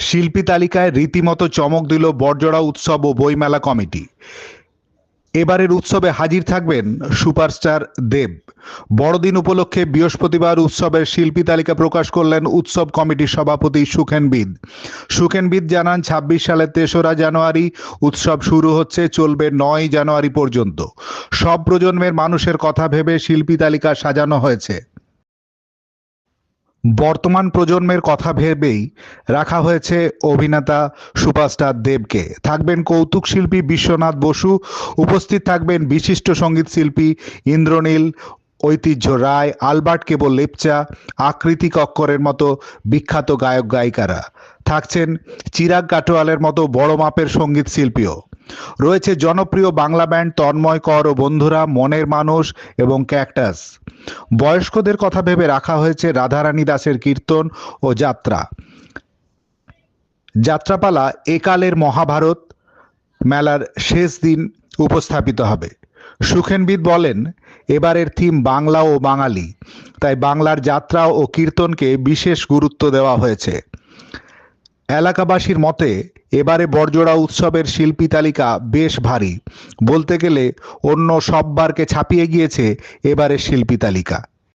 শিল্পী তালিকায় রীতিমতো চমক দিল বড়জোড়া উৎসব ও বইমেলা কমিটি। এবারের উৎসবে হাজির থাকবেন সুপারস্টার দেব। বড়দিন উপলক্ষে বৃহস্পতিবার উৎসবের শিল্পী তালিকা প্রকাশ করলেন উৎসব কমিটির সভাপতি সুখেনবিদ সুখেনবিদ জানান, ছাব্বিশ সালের তেসরা জানুয়ারি উৎসব শুরু হচ্ছে, চলবে নয় জানুয়ারি পর্যন্ত। সব প্রজন্মের মানুষের কথা ভেবে শিল্পী তালিকা সাজানো হয়েছে। বর্তমান প্রজন্মের কথা ভেবেই রাখা হয়েছে অভিনেতা সুপারস্টার দেবকে। থাকবেন কৌতুক শিল্পী বিশ্বনাথ বসু, উপস্থিত থাকবেন বিশিষ্ট সংগীত শিল্পী ইন্দ্রনীল, ঐতিহ্য রায়, আলবার্ট কেবল লেপচা আকৃতি কক্করের মতো বিখ্যাত গায়ক গায়িকারা থাকছেন চিরাগ কাটোয়ালের মতো বড় মাপের সংগীত শিল্পীও। রয়েছে জনপ্রিয় বাংলা ব্যান্ড তন্ময় কর ও বন্ধুরা, মনের মানুষ এবং ক্যাকটাস। বয়স্কদের কথা ভেবে রাখা হয়েছে রাধারানী দাসের কীর্তন ও যাত্রা। যাত্রাপালা একালের মহাভারত মেলার শেষ দিন উপস্থাপিত হবে। সুখেনবিদ বলেন, এবারের থিম বাংলা ও বাঙালি। তাই বাংলার যাত্রা ও কীর্তনকে বিশেষ গুরুত্ব দেওয়া হয়েছে। এলাকাবাসীর মতে এবারে বড়জোড়া উৎসবের শিল্পী তালিকা বেশ ভারী। বলতে গেলে অন্য সব বারকে ছাপিয়ে গিয়েছে এবারে শিল্পী তালিকা।